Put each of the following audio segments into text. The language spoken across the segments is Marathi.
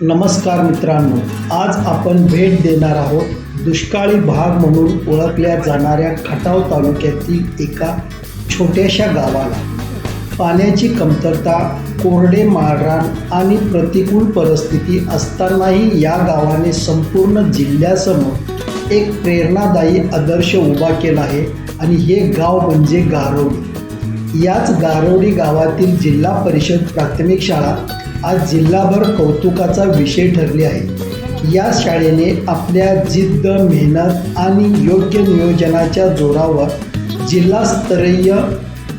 नमस्कार मित्रांनो आज आपण भेट देणार आहोत दुष्काळी भाग म्हणून ओळखल्या जाणाऱ्या खटाव तालुक्यातील एका छोट्याशा गावाला. पाण्याची कमतरता कोरडे माळरान आणि प्रतिकूल परिस्थिती असतानाही या गावाने संपूर्ण जिल्ह्यासमोर एक प्रेरणादायी आदर्श उभा केला आहे आणि हे गाव म्हणजे गारोडी. याच गारोडी गावातील जिल्हा परिषद प्राथमिक शाळा आज जिल्हाभर कौतुकाचा विषय ठरली आहे. या शाळेने आपल्या जिद्द मेहनत आणि योग्य नियोजनाच्या जोरावर जिल्हास्तरीय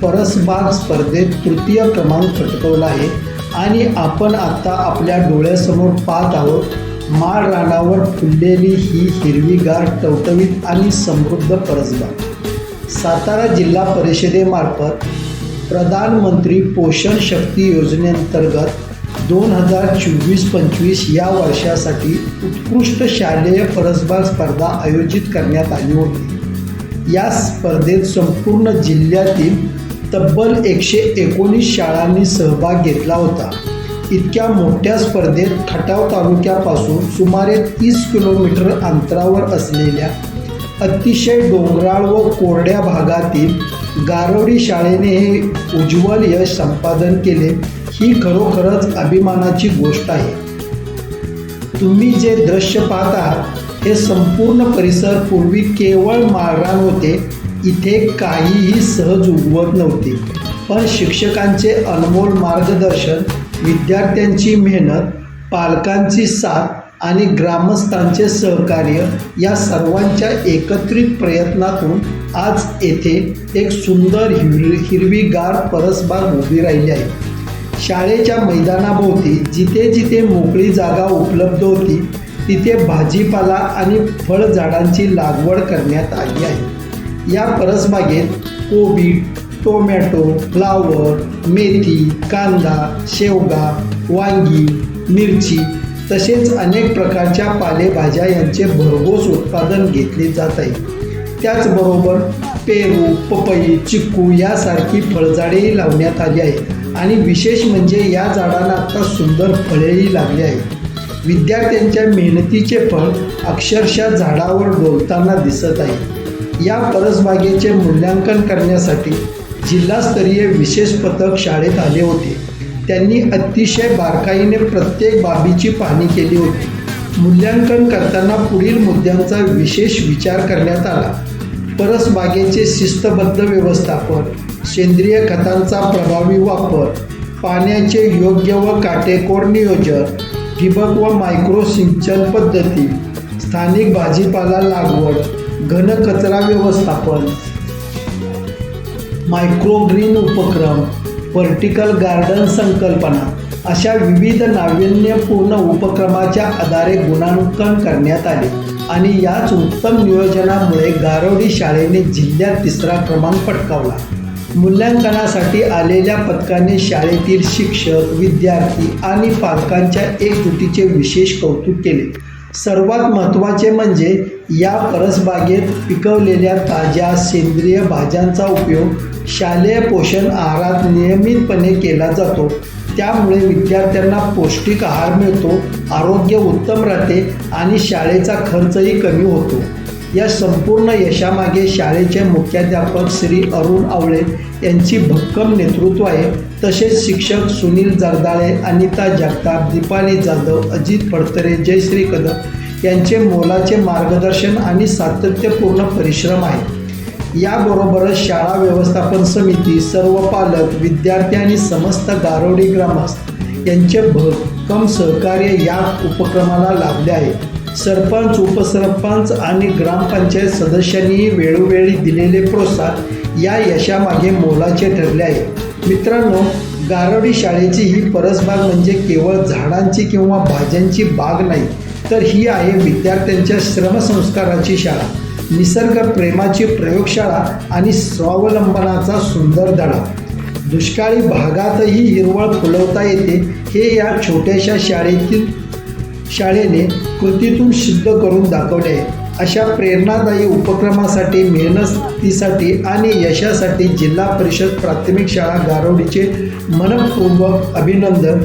परसबाग स्पर्धेत तृतीय क्रमांक पटकवला आहे आणि आपण आता आपल्या डोळ्यासमोर पाहत आहोत माळ रानावर फुललेली ही हिरवीगार टवटवीत आणि समृद्ध परसबाग. सातारा जिल्हा परिषदेमार्फत प्रधानमंत्री पोषण शक्ती योजनेअंतर्गत दोन हजार चोवीस पंचवीस या वर्षासाठी उत्कृष्ट शालेय परसबाग स्पर्धा आयोजित करण्यात आली होती. या स्पर्धेत संपूर्ण जिल्ह्यातील तब्बल एकशे एकोणीस शाळांनी सहभाग घेतला होता. इतक्या मोठ्या स्पर्धेत खटाव तालुक्यापासून सुमारे तीस किलोमीटर अंतरावर असलेल्या अतिशय डोंगराळ व कोरड्या भागातील गारोडी शाळेने हे उज्ज्वल यश संपादन केले. ही खरोखरच अभिमानाची गोष्ट आहे. तुम्ही जे दृश्य पाहत आहात हे संपूर्ण परिसर पूर्वी केवळ माळरान होते इथे काहीही सहज उगवत नव्हते. पण शिक्षकांचे अनमोल मार्गदर्शन विद्यार्थ्यांची मेहनत पालकांची साथ आणि ग्रामस्थांचे सहकार्य या सर्वांच्या एकत्रित प्रयत्नातून आज येथे एक सुंदर हिर हिरवीगार परसबाग उभी राहिली आहे. शाळेच्या मैदानाभोवती जिथे जिथे मोकळी जागा उपलब्ध होती तिथे भाजीपाला आणि फळझाडांची लागवड करण्यात आली आहे. या परसबागेत कोबी टोमॅटो फ्लावर मेथी कांदा शेवगा वांगी मिरची तसेच अनेक प्रकारच्या पालेभाज्या यांचे भरघोस उत्पादन घेतले जात आहे. त्याचबरोबर पेरू पपई चिक्कू यासारखी फळझाडेही लावण्यात आली आहेत. आणि विशेष म्हणजे या झाडांना आता सुंदर फळेही लागली आहेत. विद्यार्थ्यांच्या मेहनतीचे फळ अक्षरशः झाडावर डोलताना दिसत आहे. या परसबागेचे मूल्यांकन करण्यासाठी जिल्हास्तरीय विशेष पथक शाळेत आले होते. त्यांनी अतिशय बारकाईने प्रत्येक बाबीची पाहणी केली होती. मूल्यांकन करताना पुढील मुद्द्यांचा विशेष विचार करण्यात आला. परसबागेचे शिस्तबद्ध व्यवस्थापन सेंद्रिय खतांचा प्रभावी वापर पाण्याचे योग्य व काटेकोर नियोजन ठिबक व मायक्रो सिंचन पद्धती स्थानिक भाजीपाला लागवड घनकचरा व्यवस्थापन. मायक्रोग्रीन उपक्रम व्हर्टिकल गार्डन संकल्पना अशा विविध नाविन्यपूर्ण उपक्रमाच्या आधारे गुणांकन करण्यात आले आणि याच उत्तम नियोजनामुळे गारोडी शाळेने जिल्ह्यात तिसरा क्रमांक पटकावला. मूल्यांकनासाठी आलेल्या पथकाने शाळेतील शिक्षक विद्यार्थी आणि पालकांच्या एकजुटीचे विशेष कौतुक केले. सर्वात महत्त्वाचे म्हणजे या परसबागेत पिकवलेल्या ताज्या सेंद्रिय भाज्यांचा उपयोग शालेय पोषण आहारात नियमितपणे केला जातो. त्यामुळे विद्यार्थ्यांना पौष्टिक आहार मिळतो आरोग्य उत्तम राहते आणि शाळेचा खर्चही कमी होतो. या संपूर्ण यशामागे शाळेचे मुख्याध्यापक श्री अरुण आवळे यांची भक्कम नेतृत्व आहे. तसेच शिक्षक सुनील जगदाळे अनिता जगताप दीपाली जाधव अजित फडतरे जयश्री कदम यांचे मोलाचे मार्गदर्शन आणि सातत्यपूर्ण परिश्रम आहे. याबरोबरच शाळा व्यवस्थापन समिती सर्व पालक विद्यार्थी आणि समस्त गारोडी ग्रामस्थ यांचे भक्कम सहकार्य या उपक्रमाला लाभले आहे. सरपंच उपसरपंच आणि ग्रामपंचायत सदस्यांनीही वेळोवेळी दिलेले प्रोत्साहन या यशामागे मोलाचे ठरले आहे. मित्रांनो गारवडी शाळेची ही परसबाग म्हणजे केवळ झाडांची किंवा भाज्यांची बाग नाही तर ही आहे विद्यार्थ्यांच्या श्रमसंस्काराची शाळा. निसर्ग प्रेमाची प्रयोगशाळा आणि स्वावलंबनाचा सुंदर धडा. दुष्काळी भागातही हिरवळ फुलवता येते हे या छोट्याशा शाळेतील शाळेने कृतीतून सिद्ध करून दाखवले. अशा प्रेरणादायी उपक्रमासाठी मेहनतीसाठी आणि यशासाठी जिल्हा परिषद प्राथमिक शाळा गारवडीचे मनपूर्वक अभिनंदन.